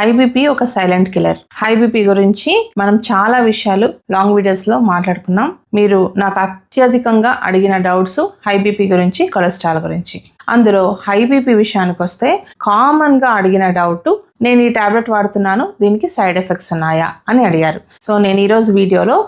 High BP ఒక silent killer. High BP గురించి మనం చాలా విషయాలు లాంగ్ వీడియోస్లో మాట్లాడుకున్నాం. మీరు నాకు అత్యధికంగా అడిగిన డౌట్స్ హై బీపీ గురించి కొలెస్ట్రాల్ గురించి. అందులో హై బీపీ విషయానికి వస్తే కామన్గా అడిగిన డౌట్ నేను ఈ టాబ్లెట్ వాడుతున్నాను దీనికి సైడ్ ఎఫెక్ట్స్ ఉన్నాయా అని అడిగారు. సో నేను ఈరోజు వీడియోలో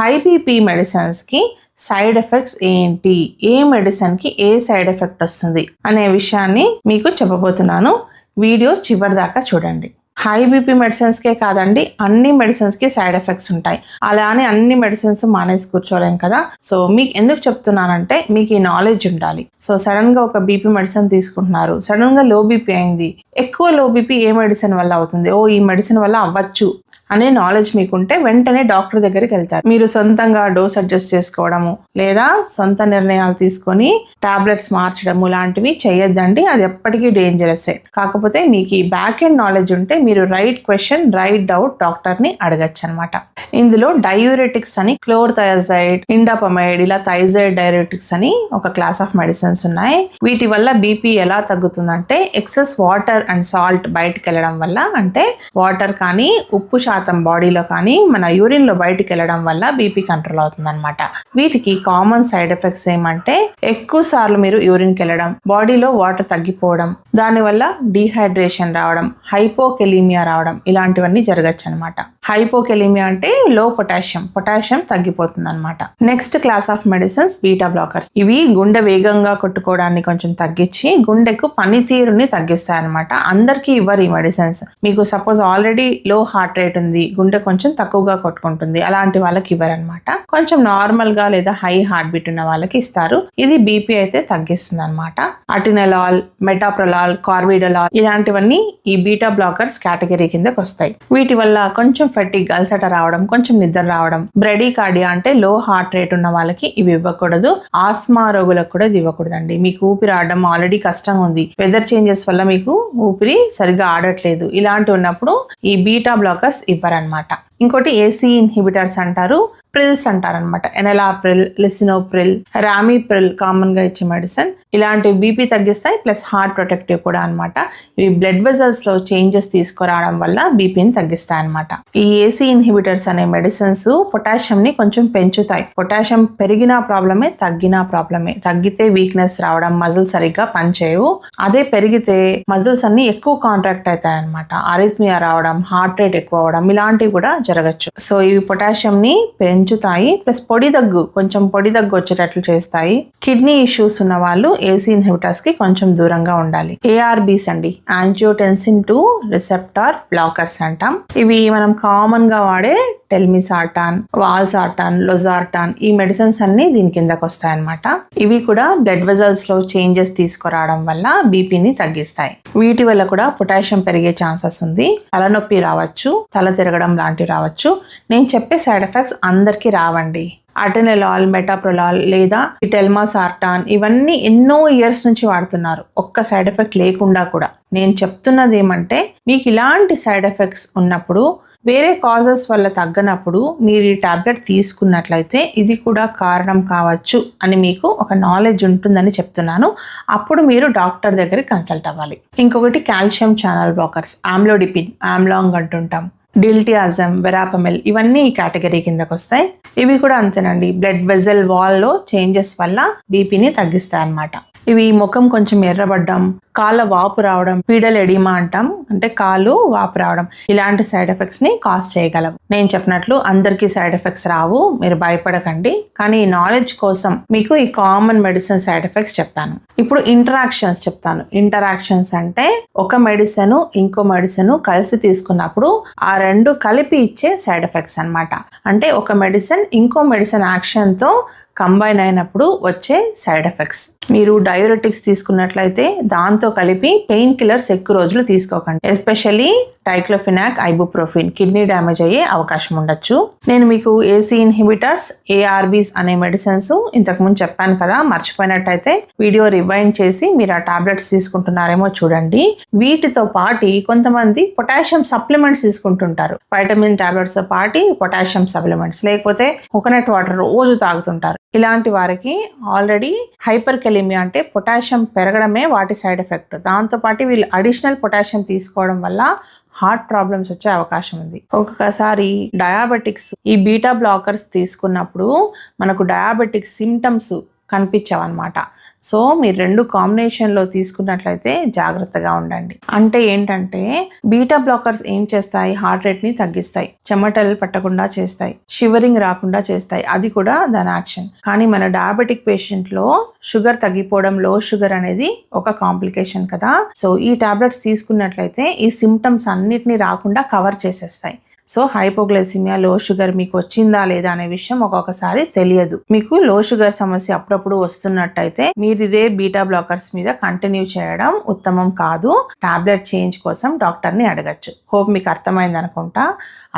హై బీపీ మెడిసిన్స్కి సైడ్ ఎఫెక్ట్స్ ఏంటి? ఏ మెడిసిన్కి ఏ సైడ్ ఎఫెక్ట్ వస్తుంది? అనే విషయాన్ని మీకు చెప్పబోతున్నాను. వీడియో చివరి దాకా చూడండి. హై బీపీ మెడిసిన్స్కే కాదండి అన్ని మెడిసిన్స్కి సైడ్ ఎఫెక్ట్స్ ఉంటాయి. అలానే అన్ని మెడిసిన్స్ మానేసి కూర్చోలేం కదా. సో మీకు ఎందుకు చెప్తున్నానంటే మీకు ఈ నాలెడ్జ్ ఉండాలి. సో సడన్గా ఒక బీపీ మెడిసిన్ తీసుకుంటున్నారు. సడన్గా లో బీపీ అయింది. ఎక్కువ లో బీపీ ఏ మెడిసిన్ వల్ల అవుతుంది? ఓ ఈ మెడిసిన్ వల్ల అవ్వచ్చు. అనే నాలెడ్జ్ మీకుంటే వెంటనే డాక్టర్ దగ్గరికి వెళ్తారు. మీరు సొంతంగా డోస్ అడ్జస్ట్ చేసుకోవడము లేదా సొంత నిర్ణయాలు తీసుకొని టాబ్లెట్స్ మార్చడము లాంటివి చేయొద్దండి. అది ఎప్పటికీ డేంజరసే కాకపోతే మీకు ఈ బ్యాక్ ఎండ్ నాలెడ్జ్ ఉంటే మీరు రైట్ క్వశ్చన్ రైట్ డౌట్ డాక్టర్ని అడగచ్చు అనమాట ఇందులో డయూరెటిక్స్ అని క్లోర్ థయాజైడ్ ఇండాపమైడ్ ఇలా థైజైడ్ డయూరెటిక్స్ అని ఒక క్లాస్ ఆఫ్ మెడిసిన్స్ ఉన్నాయి. వీటి వల్ల బీపీ ఎలా తగ్గుతుందంటే ఎక్సెస్ వాటర్ అండ్ సాల్ట్ బయటకు వెళ్ళడం వల్ల అంటే వాటర్ కానీ ఉప్పు శాతం బాడీలో కానీ మన యూరిన్లో బయటికి వెళ్ళడం వల్ల బీపీ కంట్రోల్ అవుతుంది అనమాట వీటికి కామన్ సైడ్ ఎఫెక్ట్స్ ఏమంటే ఎక్కువ సార్లు మీరు యూరిన్కి వెళ్ళడం బాడీలో వాటర్ తగ్గిపోవడం దానివల్ల డీహైడ్రేషన్ రావడం హైపోకెలీమియా రావడం ఇలాంటివన్నీ జరగచ్చు అనమాట హైపోకెలీమియా అంటే లో పొటాషియం పొటాషియం తగ్గిపోతుంది అనమాట next class of medicines beta blockers ఇవి గుండె వేగంగా కొట్టుకోవడాన్ని కొంచెం తగ్గించి గుండెకు పనితీరుని తగ్గిస్తాయి అనమాట అందరికీ ఇవ్వరు ఈ మెడిసిన్స్ మీకు suppose already low heart rate ఉంది గుండె కొంచెం తక్కువగా కొట్టుకుంటుంది. అలాంటి వాళ్ళకి ఇవ్వరు అనమాట కొంచెం నార్మల్గా లేదా హై హార్ట్ బీట్ ఉన్న వాళ్ళకి ఇస్తారు. ఇది బీపీ అయితే తగ్గిస్తుంది అనమాట అటినలాల్ మెటాప్రలాల్ కార్బిడలాల్ ఇలాంటివన్నీ ఈ బీటా బ్లాకర్స్ కేటగిరీ కిందకి వస్తాయి వీటి వల్ల కొంచెం ఫెటిక్ అలసట రావడం కొంచెం నిద్ర రావడం బ్రెడీ కార్డియా అంటే లో హార్ట్ రేట్ ఉన్న వాళ్ళకి ఇవి ఇవ్వకూడదు. ఆస్మా రోగులకు కూడా ఇది ఇవ్వకూడదండి. మీకు ఊపిరి ఆడడం ఆల్రెడీ కష్టంగా ఉంది. వెదర్ చేంజెస్ వల్ల మీకు ఊపిరి సరిగా ఆడట్లేదు. ఇలాంటి ఉన్నప్పుడు ఈ బీటా బ్లాకర్స్ ఇవ్వరనమాట ఇంకోటి ఏసీ ఇన్హిబిటర్స్ అంటారు ప్రిల్స్ అంటారనమాట ఎనలాప్రిల్ లిసినోప్రిల్ రామీప్రిల్ కామన్గా ఇచ్చే మెడిసిన్ ఇలాంటి బీపీ తగ్గిస్తాయి ప్లస్ హార్ట్ ప్రొటెక్టివ్ కూడా అన్నమాట. ఇవి బ్లడ్ వెజల్స్లో చేంజెస్ తీసుకురావడం వల్ల బీపీని తగ్గిస్తాయి అనమాట ఈ ఏసీ ఇన్హిబిటర్స్ అనే మెడిసిన్స్ పొటాషియం ని కొంచెం పెంచుతాయి. పొటాషియం పెరిగినా ప్రాబ్లమే తగ్గినా ప్రాబ్లమే తగ్గితే వీక్నెస్ రావడం మజిల్ సరిగ్గా పనిచేయవు. అదే పెరిగితే మజిల్స్ అన్ని ఎక్కువ కాంట్రాక్ట్ అవుతాయి అనమాట అరిథ్మియా రావడం హార్ట్ రేట్ ఎక్కువ అవడం ఇలాంటివి కూడా జరగచ్చు. సో ఇవి పొటాషియం ని పెంచుతాయి. ప్లస్ పొడి దగ్గు కొంచెం పొడి దగ్గు వచ్చేటట్లు చేస్తాయి. కిడ్నీ ఇష్యూస్ ఉన్న వాళ్ళు ఏసీ ఇన్హిబిటర్స్కి కొంచెం దూరంగా ఉండాలి. ఏఆర్బీస్ అండి. యాంజియోటెన్సిన్ టు రిసెప్టార్ బ్లాకర్స్ అంటాం. ఇవి మనం కామన్గా వాడే టెల్మిసాటాన్ వాల్సాటాన్ లొజార్టాన్ ఈ మెడిసిన్స్ అన్ని దీని కిందకు వస్తాయన్నమాట. ఇవి కూడా బ్లడ్ వెజల్స్లో చేంజెస్ తీసుకురావడం వల్ల బీపీని తగ్గిస్తాయి. వీటి వల్ల కూడా పొటాషియం పెరిగే ఛాన్సెస్ ఉంది. తలనొప్పి రావచ్చు తల తిరగడం లాంటివి రావచ్చు. నేను చెప్పే సైడ్ ఎఫెక్ట్స్ అందరికీ రావండి. అటెనెలాల్ మెటాప్రొలాల్ లేదా టెల్మాసార్టాన్ ఇవన్నీ ఎన్నో ఇయర్స్ నుంచి వాడుతున్నారు. ఒక్క సైడ్ ఎఫెక్ట్ లేకుండా కూడా. నేను చెప్తున్నది ఏమంటే మీకు ఇలాంటి సైడ్ ఎఫెక్ట్స్ ఉన్నప్పుడు వేరే కాజెస్ వల్ల తగ్గనప్పుడు మీరు ఈ టాబ్లెట్ తీసుకున్నట్లయితే ఇది కూడా కారణం కావచ్చు అని మీకు ఒక నాలెడ్జ్ ఉంటుందని చెప్తున్నాను. అప్పుడు మీరు డాక్టర్ దగ్గర కన్సల్ట్ అవ్వాలి. ఇంకొకటి calcium channel blockers amlodipine Amlong అంటుంటాం. డిల్టియాజం వెరాపమెల్ ఇవన్నీ ఈ కేటగిరీ కిందకు వస్తాయి. ఇవి కూడా అంతేనండి. బ్లడ్ వెజల్ వాల్లో చేంజెస్ వల్ల బీపీని తగ్గిస్తాయి అన్నమాట ఇవి ముఖం కొంచెం ఎర్రబడ్డం కాళ్ళ వాపు రావడం పీడల్ ఎడిమా అంటాం. అంటే కాలు వాపు రావడం. ఇలాంటి సైడ్ ఎఫెక్ట్స్ని కాజ్ చేయగలవు నేను చెప్పినట్లు అందరికీ సైడ్ ఎఫెక్ట్స్ రావు మీరు భయపడకండి. కానీ ఈ నాలెడ్జ్ కోసం మీకు ఈ కామన్ మెడిసిన్ సైడ్ ఎఫెక్ట్స్ చెప్పాను ఇప్పుడు ఇంటరాక్షన్స్ చెప్తాను. ఇంటరాక్షన్స్ అంటే ఒక మెడిసిన్ ఇంకో మెడిసిన్ కలిసి తీసుకున్నప్పుడు ఆ రెండు కలిపి ఇచ్చే సైడ్ ఎఫెక్ట్స్ అనమాట అంటే ఒక మెడిసిన్ ఇంకో మెడిసిన్ యాక్షన్తో కంబైన్ అయినప్పుడు వచ్చే సైడ్ ఎఫెక్ట్స్. మీరు డయోరెటిక్స్ తీసుకున్నట్లయితే దాంతో కలిపి పెయిన్ కిల్లర్స్ ఎక్కువ రోజులు తీసుకోకండి. Especially diclofenac ibuprofen kidney damage అయ్యే అవకాశం ఉండొచ్చు. నేను మీకు ఏసీ ఇన్హిబిటర్స్ ఏఆర్బీస్ అనే మెడిసిన్స్ ఇంతకుముందు చెప్పాను కదా మర్చిపోయినట్టయితే వీడియో రివైండ్ చేసి మీరు ఆ టాబ్లెట్స్ తీసుకుంటున్నారేమో చూడండి. వీటితో పాటి కొంతమంది పొటాషియం సప్లిమెంట్స్ తీసుకుంటుంటారు. వైటమిన్ టాబ్లెట్స్తో పాటి పొటాషియం సప్లిమెంట్స్ లేకపోతే కోకోనట్ వాటర్ రోజు తాగుతుంటారు. ఇలాంటి వారికి ఆల్రెడీ హైపర్ కెలిమియా అంటే పొటాషియం పెరగడమే వాటి సైడ్ ఎఫెక్ట్ దాంతో పాటు వీళ్ళు అడిషనల్ పొటాషియం తీసుకోవడం వల్ల హార్ట్ ప్రాబ్లమ్స్ వచ్చే అవకాశం ఉంది. ఒక్కొక్కసారి డయాబెటిక్స్ ఈ బీటా బ్లాకర్స్ తీసుకున్నప్పుడు మనకు డయాబెటిక్ సిమ్టమ్స్ కనిపించవన్నమాట. సో మీరు రెండు కాంబినేషన్లో తీసుకున్నట్లయితే జాగ్రత్తగా ఉండండి. అంటే ఏంటంటే బీటా బ్లాకర్స్ ఏం చేస్తాయి? హార్ట్ రేట్ని తగ్గిస్తాయి. చెమటలు పట్టకుండా చేస్తాయి. షివరింగ్ రాకుండా చేస్తాయి. అది కూడా దాని యాక్షన్. కానీ మన డయాబెటిక్ పేషెంట్లో షుగర్ తగ్గిపోవడం లో షుగర్ అనేది ఒక కాంప్లికేషన్ కదా. సో ఈ టాబ్లెట్స్ తీసుకున్నట్లయితే ఈ సిమ్టమ్స్ అన్నిటిని రాకుండా కవర్ చేసేస్తాయి. సో హైపోగ్లైసిమియా లో షుగర్ మీకు వచ్చిందా లేదా అనే విషయం ఒక్కొక్కసారి తెలియదు. మీకు లో షుగర్ సమస్య అప్పుడప్పుడు వస్తున్నట్టయితే మీరు ఇదే బీటా బ్లాకర్స్ మీద కంటిన్యూ చేయడం ఉత్తమం కాదు. టాబ్లెట్ చేంజ్ కోసం డాక్టర్ని అడగచ్చు. హోప్ మీకు అర్థమైంది అనుకుంటా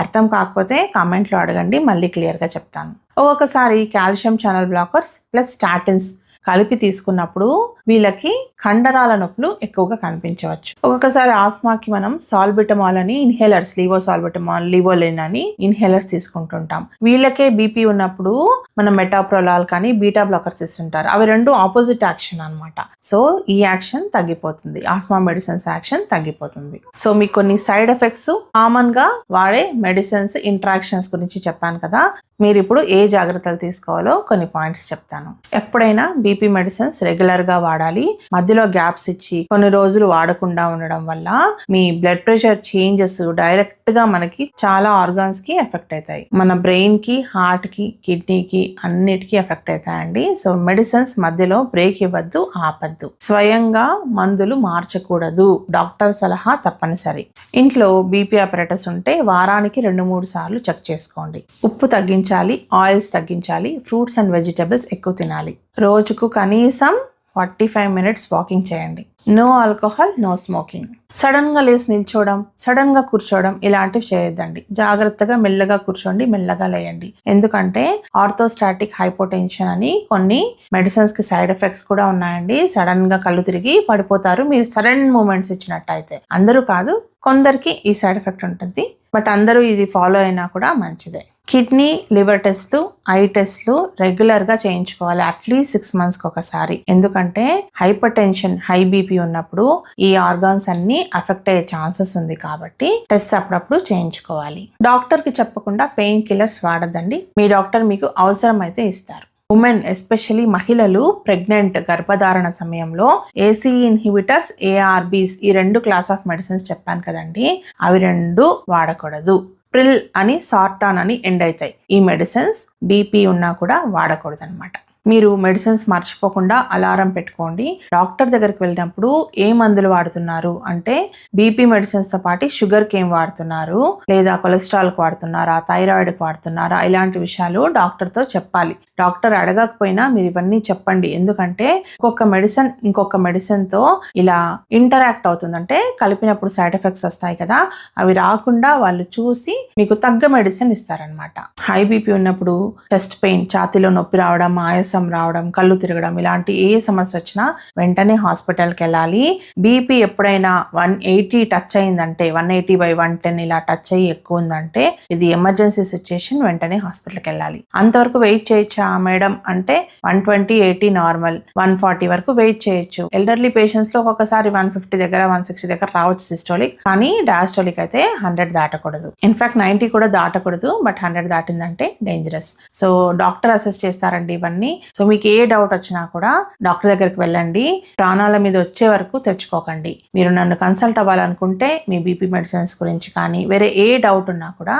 అర్థం కాకపోతే కామెంట్లో అడగండి మళ్ళీ క్లియర్గా చెప్తాను. ఒక్కొక్కసారి calcium channel blockers plus statins కలిపి తీసుకున్నప్పుడు వీళ్ళకి కండరాల నొప్పులు ఎక్కువగా కనిపించవచ్చు. ఒక్కొక్కసారి ఆస్మాకి మనం సాల్బిటమాల్ అని ఇన్హేలర్స్ లీవో సాల్బిటమాల్ లీవోలిన్ అని ఇన్హేలర్స్ తీసుకుంటుంటాం. వీళ్ళకే బీపీ ఉన్నప్పుడు మనం మెటాప్రోలాల్ కానీ బీటా బ్లాకర్స్ ఇస్తుంటారు. అవి రెండు ఆపోజిట్ యాక్షన్ అన్నమాట. సో ఈ యాక్షన్ తగ్గిపోతుంది. ఆస్మా మెడిసిన్స్ యాక్షన్ తగ్గిపోతుంది. సో మీకు కొన్ని సైడ్ ఎఫెక్ట్స్ కామన్గా వాడే మెడిసిన్స్ ఇంట్రాక్షన్స్ గురించి చెప్పాను కదా. మీరు ఇప్పుడు ఏ జాగ్రత్తలు తీసుకోవాలో కొన్ని పాయింట్స్ చెప్తాను. ఎప్పుడైనా బీపీ మెడిసిన్స్ రెగ్యులర్గా వాడాలి. మధ్యలో గ్యాప్స్ ఇచ్చి కొన్ని రోజులు వాడకుండా ఉండడం వల్ల మీ బ్లడ్ ప్రెషర్ చేంజెస్ డైరెక్ట్గా మనకి చాలా ఆర్గాన్స్కి ఎఫెక్ట్ అవుతాయి. మన బ్రెయిన్కి హార్ట్కి కిడ్నీకి అన్నిటికీ ఎఫెక్ట్ అవుతాయండి. సో మెడిసిన్స్ మధ్యలో బ్రేక్ ఇవ్వద్దు ఆపద్దు. స్వయంగా మందులు మార్చకూడదు. డాక్టర్ సలహా తప్పనిసరి. ఇంట్లో బీపీ ఆపరేటర్స్ ఉంటే వారానికి రెండు మూడు సార్లు చెక్ చేసుకోండి. ఉప్పు తగ్గించాలి ఆయిల్స్ తగ్గించాలి ఫ్రూట్స్ అండ్ వెజిటబుల్స్ ఎక్కువ తినాలి. రోజుకు కనీసం ఫార్టీ ఫైవ్ మినిట్స్ వాకింగ్ చేయండి. No alcohol no smoking. సడన్గా లేచి నిల్చోవడం సడన్గా కూర్చోవడం ఇలాంటివి చేయొద్దండి. జాగ్రత్తగా మెల్లగా కూర్చోండి మెల్లగా లేయండి. ఎందుకంటే ఆర్థోస్టాటిక్ హైపోటెన్షన్ అని కొన్ని మెడిసిన్స్కి సైడ్ ఎఫెక్ట్స్ కూడా ఉన్నాయండి. సడన్గా కళ్ళు తిరిగి పడిపోతారు. మీరు సడన్ మూమెంట్స్ ఇచ్చినట్టయితే. అందరూ కాదు కొందరికి ఈ సైడ్ ఎఫెక్ట్ ఉంటుంది. బట్ అందరూ ఇది ఫాలో అయినా కూడా మంచిదే. కిడ్నీ లివర్ టెస్ట్లు ఐ టెస్ట్లు రెగ్యులర్గా చేయించుకోవాలి అట్లీస్ట్ సిక్స్ మంత్స్కి ఒకసారి. ఎందుకంటే హైపర్ టెన్షన్ హై బీపీ ఉన్నప్పుడు ఈ ఆర్గాన్స్ అన్ని అఫెక్ట్ అయ్యే ఛాన్సెస్ ఉంది కాబట్టి టెస్ట్ అప్పుడప్పుడు చేయించుకోవాలి. డాక్టర్కి చెప్పకుండా పెయిన్ కిల్లర్స్ వాడద్దండి. మీ డాక్టర్ మీకు అవసరం అయితే ఇస్తారు. ఉమెన్ ఎస్పెషలీ మహిళలు ప్రెగ్నెంట్ గర్భధారణ సమయంలో ఏసీ ఇన్హిబిటర్స్ ఏఆర్బీస్ ఈ రెండు క్లాస్ ఆఫ్ మెడిసిన్స్ చెప్పాను కదండి. అవి రెండు వాడకూడదు. ప్రిల్ అని సార్టాన్ అని ఎండ్ అవుతాయి ఈ మెడిసిన్స్ బీపీ ఉన్నా కూడా వాడకూడదు అనమాట మీరు మెడిసిన్స్ మర్చిపోకుండా అలారం పెట్టుకోండి. డాక్టర్ దగ్గరికి వెళ్ళినప్పుడు ఏ మందులు వాడుతున్నారు అంటే బీపీ మెడిసిన్స్తో పాటు షుగర్కి ఏం వాడుతున్నారు? లేదా కొలెస్ట్రాల్కి వాడుతున్నారా? థైరాయిడ్కి వాడుతున్నారా? ఇలాంటి విషయాలు డాక్టర్తో చెప్పాలి. డాక్టర్ అడగకపోయినా మీరు ఇవన్నీ చెప్పండి. ఎందుకంటే ఒక్కొక్క మెడిసిన్ ఇంకొక మెడిసిన్తో ఇలా ఇంటరాక్ట్ అవుతుంది. అంటే కలిపినప్పుడు సైడ్ ఎఫెక్ట్స్ వస్తాయి కదా అవి రాకుండా వాళ్ళు చూసి మీకు తగ్గ మెడిసిన్ ఇస్తారనమాట హై బీపీ ఉన్నప్పుడు చెస్ట్ పెయిన్ ఛాతీలో నొప్పి రావడం ఆయాసం రావడం కళ్ళు తిరగడం ఇలాంటి ఏ సమస్య వచ్చినా వెంటనే హాస్పిటల్కి వెళ్ళాలి. బీపీ ఎప్పుడైనా వన్ ఎయిటీ టచ్ అయిందంటే one eighty by one ten ఇలా టచ్ అయ్యి ఎక్కువ ఉందంటే ఇది ఎమర్జెన్సీ సిచ్యుయేషన్ వెంటనే హాస్పిటల్కి వెళ్ళాలి. అంతవరకు వెయిట్ చేయొచ్చా మేడం అంటే one twenty eighty normal one forty వరకు వెయిట్ చేయొచ్చు. ఎల్డర్లీ పేషెంట్స్లో ఒక్కొక్కసారి వన్ ఫిఫ్టీ దగ్గర వన్ సిక్స్టీ దగ్గర రావచ్చు సిస్టోలిక్ కానీ డాస్టోలిక్ అయితే హండ్రెడ్ దాటకూడదు. ఇన్ఫాక్ట్ నైన్టీ కూడా దాటకూడదు బట్ హండ్రెడ్ దాటిందంటే డేంజరస్ సో డాక్టర్ అసెస్ చేస్తారండి ఇవన్నీ. సో మీకు ఏ డౌట్ వచ్చినా కూడా డాక్టర్ దగ్గరికి వెళ్ళండి. ప్రాణాల మీద వచ్చే వరకు తెచ్చుకోకండి. మీరు నన్ను కన్సల్ట్ అవ్వాలనుకుంటే మీ బీపీ మెడిసిన్స్ గురించి కానీ వేరే ఏ డౌట్ ఉన్నా కూడా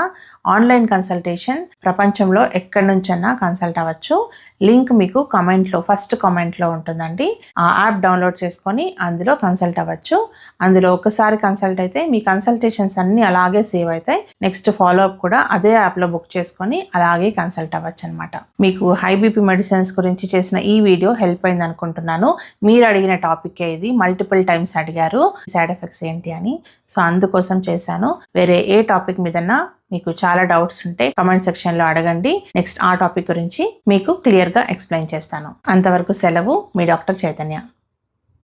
ఆన్లైన్ కన్సల్టేషన్ ప్రపంచంలో ఎక్కడి నుంచన్నా కన్సల్ట్ అవ్వచ్చు లింక్ మీకు కమెంట్లో ఫస్ట్ కామెంట్లో ఉంటుందండి. ఆ యాప్ డౌన్లోడ్ చేసుకొని అందులో కన్సల్ట్ అవ్వచ్చు. అందులో ఒకసారి కన్సల్ట్ అయితే మీ కన్సల్టేషన్స్ అన్నీ అలాగే సేవ్ అవుతాయి. నెక్స్ట్ ఫాలో అప్ కూడా అదే యాప్లో బుక్ చేసుకొని అలాగే కన్సల్ట్ అవ్వచ్చు అనమాట మీకు హై బీపీ మెడిసిన్స్ గురించి చేసిన ఈ వీడియో హెల్ప్ అయింది అనుకుంటున్నాను. మీరు అడిగిన టాపిక్ ఇది. మల్టిపుల్ టైమ్స్ అడిగారు. సైడ్ ఎఫెక్ట్స్ ఏంటి అని. సో అందుకోసం చేశాను. వేరే ఏ టాపిక్ మీదన్నా మీకు చాలా డౌట్స్ ఉంటే కమెంట్ సెక్షన్లో అడగండి. నెక్స్ట్ ఆ టాపిక్ గురించి మీకు క్లియర్గా ఎక్స్ప్లెయిన్ చేస్తాను. అంతవరకు సెలవు మీ డాక్టర్ చైతన్య.